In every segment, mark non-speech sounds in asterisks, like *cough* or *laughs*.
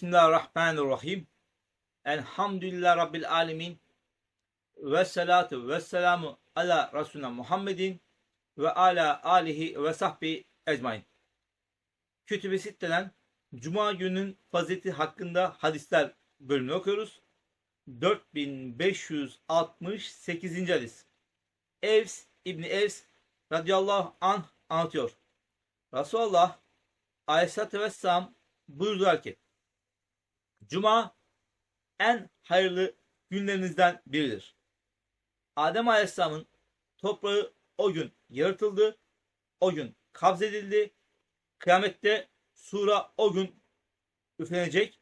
Bismillahirrahmanirrahim. Elhamdülillah Rabbil alemin. Ve salatu ve selamu ala Resulüne Muhammedin ve ala alihi ve sahbi ecmain. Kütüb-i Sitte'den Cuma gününün fazileti hakkında hadisler bölümünü okuyoruz. 4568. hadis. Evs İbni Evs radıyallahu anh anlatıyor. Resulullah aleyhissalatü vesselam buyurdular ki Cuma en hayırlı günlerinizden biridir. Adem Aleyhisselam'ın toprağı o gün yaratıldı, o gün kabzedildi, kıyamette sura o gün üflenecek,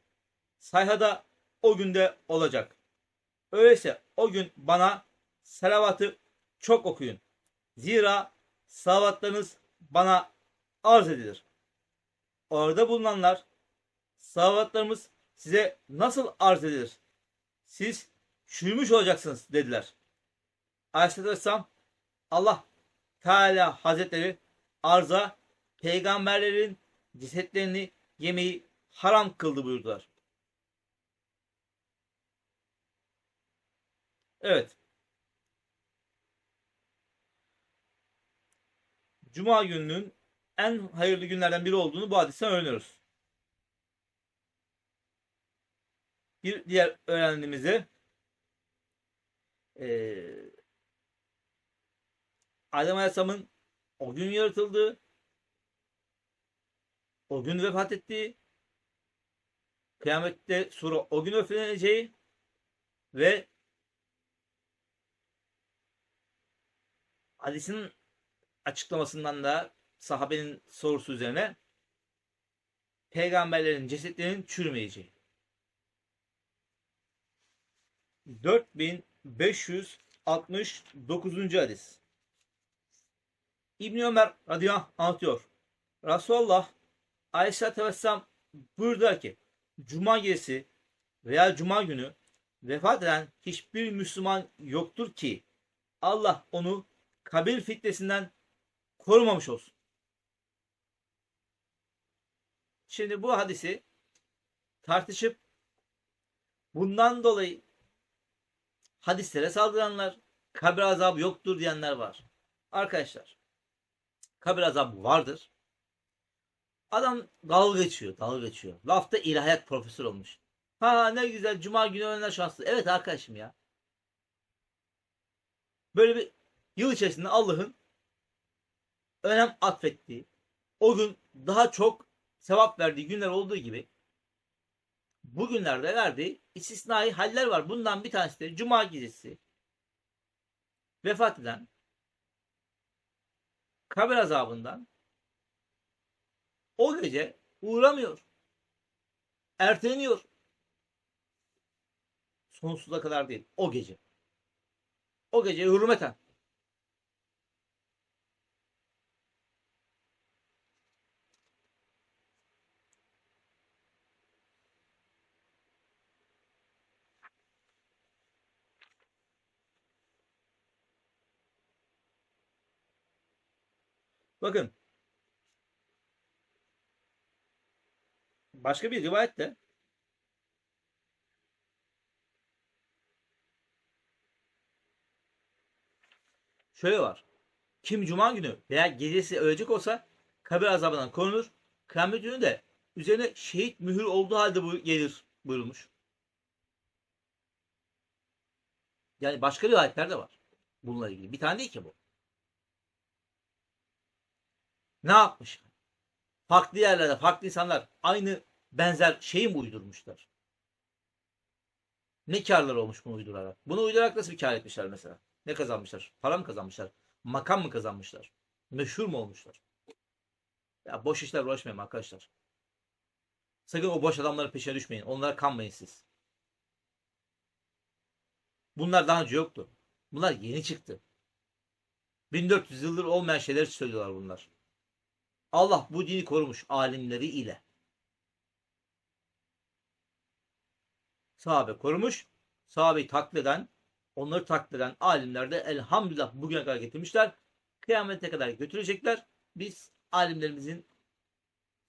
sayhada o günde olacak. Öyleyse o gün bana salavatı çok okuyun. Zira salavatlarınız bana arz edilir. Orada bulunanlar salavatlarımız size nasıl arz edilir? Siz çürümüş olacaksınız dediler. Aleyhisselatü Vesselam Allah Teala Hazretleri arza peygamberlerin cesetlerini yemeyi haram kıldı buyurdular. Evet. Cuma gününün en hayırlı günlerden biri olduğunu bu hadisten öğreniyoruz. Bir diğer öğrendiğimizde eee Adem Aleyhisselam'ın o gün yaratıldığı, o gün vefat ettiği, kıyamette sura o gün üfleneceği ve hadisin açıklamasından da sahabenin sorusu üzerine peygamberlerin cesetlerinin çürümeyeceği. 4569. hadis. İbni Ömer radıyallahu anh anlatıyor. Resulullah Aleyhisselatü Vesselam buyurdular ki Cuma gecesi veya Cuma günü vefat eden hiçbir Müslüman yoktur ki Allah onu kabir fitnesinden korumamış olsun. Şimdi bu hadisi tartışıp bundan dolayı hadislere saldıranlar, kabir azabı yoktur diyenler var. Arkadaşlar, kabir azabı vardır. Adam dalga geçiyor, dalga geçiyor. Lafta ilahiyat profesör olmuş. Ha ne güzel cuma günü öğlenler şanslı. Evet arkadaşım ya. Böyle bir yıl içerisinde Allah'ın önem atfettiği, o gün daha çok sevap verdiği günler olduğu gibi bugünlerde verdiği istisnai haller var. Bundan bir tanesi de Cuma gecesi vefat eden kabir azabından o gece uğramıyor. Erteleniyor. Sonsuza kadar değil. O gece. O gece hürmeten. Bakın. Başka bir rivayette şöyle var. Kim cuma günü veya gecesi ölecek olsa kabir azabından korunur. Kıyamet günü de üzerine şehit mühür olduğu halde bu gelir buyurulmuş. Yani başka rivayetler de var bununla ilgili. Bir tane değil ki bu. Ne yapmış? Farklı yerlerde farklı insanlar aynı benzer şeyi mi uydurmuşlar? Ne karlar olmuş bunu uydurarak? Bunu uydurarak nasıl bir kar etmişler mesela? Ne kazanmışlar? Para mı kazanmışlar? Makam mı kazanmışlar? Meşhur mu olmuşlar? Ya boş işler uğraşmayın arkadaşlar. Sakın o boş adamların peşine düşmeyin. Onlara kanmayın siz. Bunlar daha önce yoktu. Bunlar yeni çıktı. 1400 yıldır olmayan şeyler söylüyorlar bunlar. Allah bu dini korumuş alimleri ile. Sahabe korumuş. Sahabeyi taklit eden, onları taklit eden alimler de elhamdülillah bugüne kadar getirmişler. Kıyamete kadar götürecekler. Biz alimlerimizin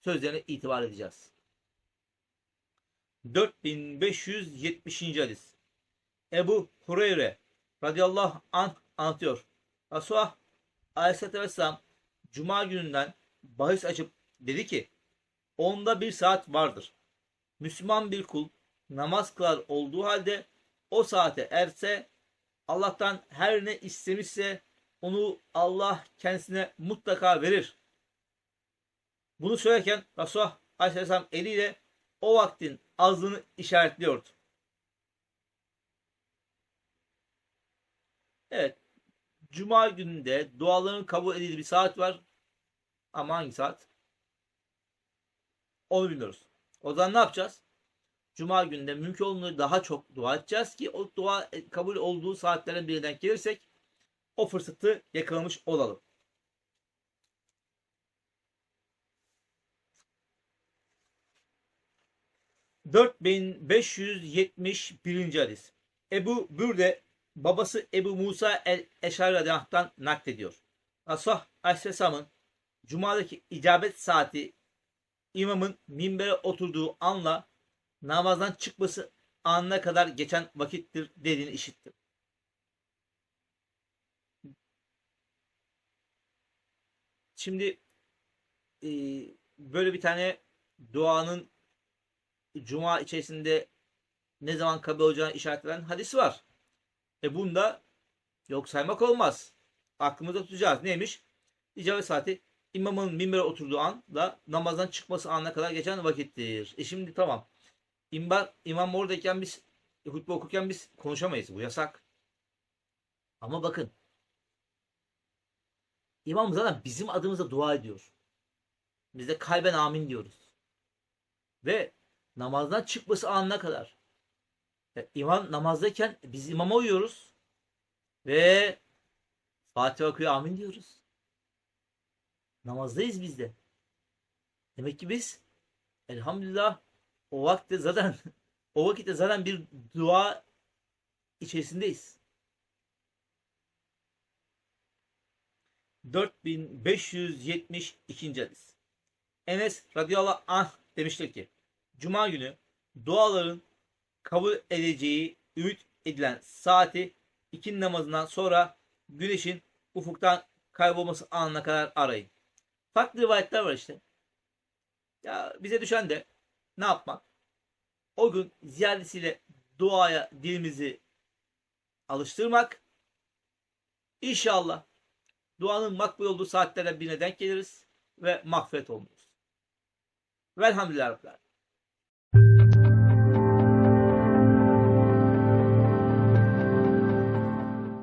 sözlerine itibar edeceğiz. 4570. hadis. Ebu Hureyre radıyallahu anh anlatıyor. Resulullah aleyhissalatü vesselam Cuma gününden bahis açıp dedi ki onda bir saat vardır. Müslüman bir kul namaz kılar olduğu halde o saate erse Allah'tan her ne istemişse onu Allah kendisine mutlaka verir. Bunu söylerken Resulullah Aleyhisselam eliyle o vaktin azlığını işaretliyordu. Evet. Cuma gününde duaların kabul edildiği bir saat var. Ama hangi saat? Onu bilmiyoruz. O zaman ne yapacağız? Cuma gününde mümkün olduğunca daha çok dua edeceğiz ki o dua kabul olduğu saatlerin birine gelirsek o fırsatı yakalamış olalım. ...4571. hadis. Ebu Bürde babası Ebu Musa el-Eşari naklediyor. Resulullah Aleyhisselam'ın Cuma'daki icabet saati imamın minbere oturduğu anla namazdan çıkması anına kadar geçen vakittir dediğini işittim. Şimdi e, böyle bir tane duanın cuma içerisinde ne zaman kabul olacağını işaretlenen hadisi var. E bunda yok saymak olmaz. Aklımızda tutacağız. Neymiş? İcabet saati imamın minbere oturduğu anla namazdan çıkması anına kadar geçen vakittir. E şimdi tamam. İmbar, imam oradayken biz hutbe okurken biz konuşamayız. Bu yasak. Ama bakın İmam zaten bizim adımıza dua ediyor. Biz de kalben amin diyoruz. Ve namazdan çıkması anına kadar. Yani imam namazdayken biz imama uyuyoruz. Ve Fatih okuyor amin diyoruz. Namazdayız biz de. Demek ki biz elhamdülillah o vakte zaten *laughs* o vakitte zaten bir dua içerisindeyiz. 4572. hadis. Enes radıyallahu anh demiştir ki Cuma günü duaların kabul edeceği ümit edilen saati iki namazından sonra güneşin ufuktan kaybolması anına kadar arayın. Farklı rivayetler var işte. Ya bize düşen de ne yapmak? O gün ziyadesiyle duaya dilimizi alıştırmak. İnşallah duanın makbul olduğu saatlere birine denk geliriz ve mağfiret olunuruz. Velhamdülillah Rabbil